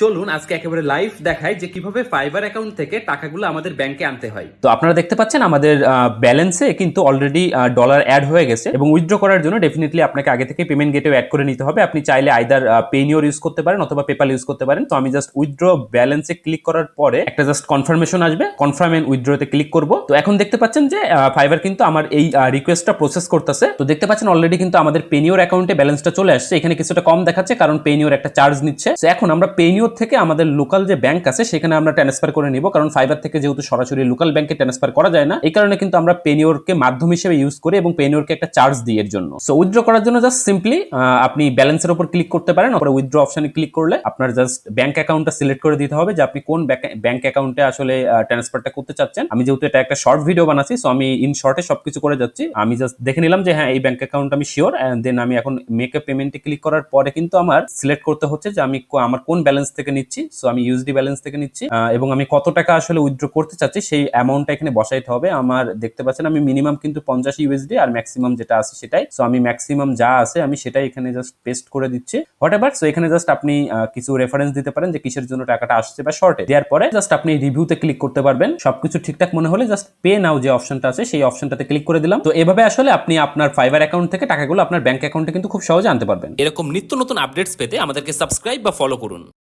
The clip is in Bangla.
চলুন আজকে একেবারে লাইভ দেখাই যে কীভাবে ফাইবার অ্যাকাউন্ট থেকে টাকাগুলো আমাদের ব্যাংকে আনতে হয়। তো আপনারা দেখতে পাচ্ছেন আমাদের ব্যালেন্সে কিন্তু অলরেডি ডলার অ্যাড হয়ে গেছে এবং উইথড্র করার জন্য ডেফিনেটলি আপনাকে আগে থেকে পেমেন্ট গেটও অ্যাড করে নিতে হবে। আপনি চাইলে আইদার পেনিওর ইউজ করতে পারেন অথবা পেপাল ইউজ করতে পারেন। তো আমি জাস্ট উইথড্র ব্যালেন্সে ক্লিক করার পরে একটা জাস্ট কনফার্মেশন আসবে। কনফার্ম এন্ড উইথড্রতে ক্লিক করব। তো এখন দেখতে পাচ্ছেন যে ফাইবার কিন্তু আমার এই রিকোয়েস্টটা প্রসেস করতেছে। তো দেখতে পাচ্ছেন অলরেডি কিন্তু আমাদের পেনিওর অ্যাকাউন্টে ব্যালেন্সটা চলে আসছে। এখানে কিছুটা কম দেখাচ্ছে কারণ পেনিওর একটা চার্জ নিচ্ছে। এখন আমরা পেনিওর থেকে আমাদের লোকাল যে ব্যাংক আছে, সেখানে আমরা ট্রান্সফার করে নিব। কারণ ফাইবার থেকে যেহেতু সরাসরি লোকাল ব্যাংকে ট্রান্সফার করা যায় না, এই কারণে কিন্তু আমরা পেনিওরকে মাধ্যম হিসেবে ইউজ করি এবং পেনিওরকে একটা চার্জ দিই এর জন্য। সো উইথড্র করার জন্য জাস্ট সিম্পলি আপনি ব্যালেন্সের উপর ক্লিক করতে পারেন তারপরে উইথড্র অপশনে ক্লিক করলে আপনার জাস্ট ব্যাংক অ্যাকাউন্টটা সিলেক্ট করে দিতে হবে যে আপনি কোন ব্যাংক অ্যাকাউন্টে আসলে ট্রান্সফারটা করতে চাচ্ছেন। আমি যেহেতু এটা একটা শর্ট ভিডিও বানাচ্ছি সো আমি ইন শর্টে সবকিছু করে যাচ্ছি। আমি জাস্ট দেখে নিলাম যে হ্যাঁ এই ব্যাংক অ্যাকাউন্ট আমি শিওর দেন আমি এখন মেক পেমেন্টে ক্লিক করার পরে কিন্তু আমার সিলেক্ট করতে হচ্ছে যে আমি আমার কোন ব্যালেন্স থেকে নিচ্ছি সো আমি ইউএসডি ব্যালেন্স থেকে নিচ্ছি এবং আমি কত টাকা আসলে উইথড্র করতে চাচ্ছি সেই অ্যামাউন্টটা এখানে বসাইতে হবে। আমার দেখতে পাচ্ছেন আমি মিনিমাম কিন্তু পঞ্চাশ ইউএসডি আর ম্যাক্সিমাম যেটা আছে সেটাই। সো আমি ম্যাক্সিমাম যা আছে আমি সেটাই এখানে জাস্ট পেস্ট করে দিচ্ছি। হোয়াট এভার সো এখানে জাস্ট আপনি কিছু রেফারেন্স দিতে পারেন যে কিসের জন্য টাকাটা আসছে বা শর্টে দেওয়ার পরে জাস্ট আপনি রিভিউতে ক্লিক করতে পারবেন। সবকিছু ঠিকঠাক মনে হলে জাস্ট পে নাও যে অপশনটা আছে সেই অপশনটাতে ক্লিক করে দিলাম। তো এভাবে আসলে আপনি আপনার ফাইবার অ্যাকাউন্ট থেকে টাকাগুলো আপনার ব্যাংক অ্যাকাউন্টে কিন্তু খুব সহজে আনতে পারবেন। এরকম নিত্য নতুন আপডেটস পেতে আমাদেরকে সাবস্ক্রাইব বা ফলো করুন।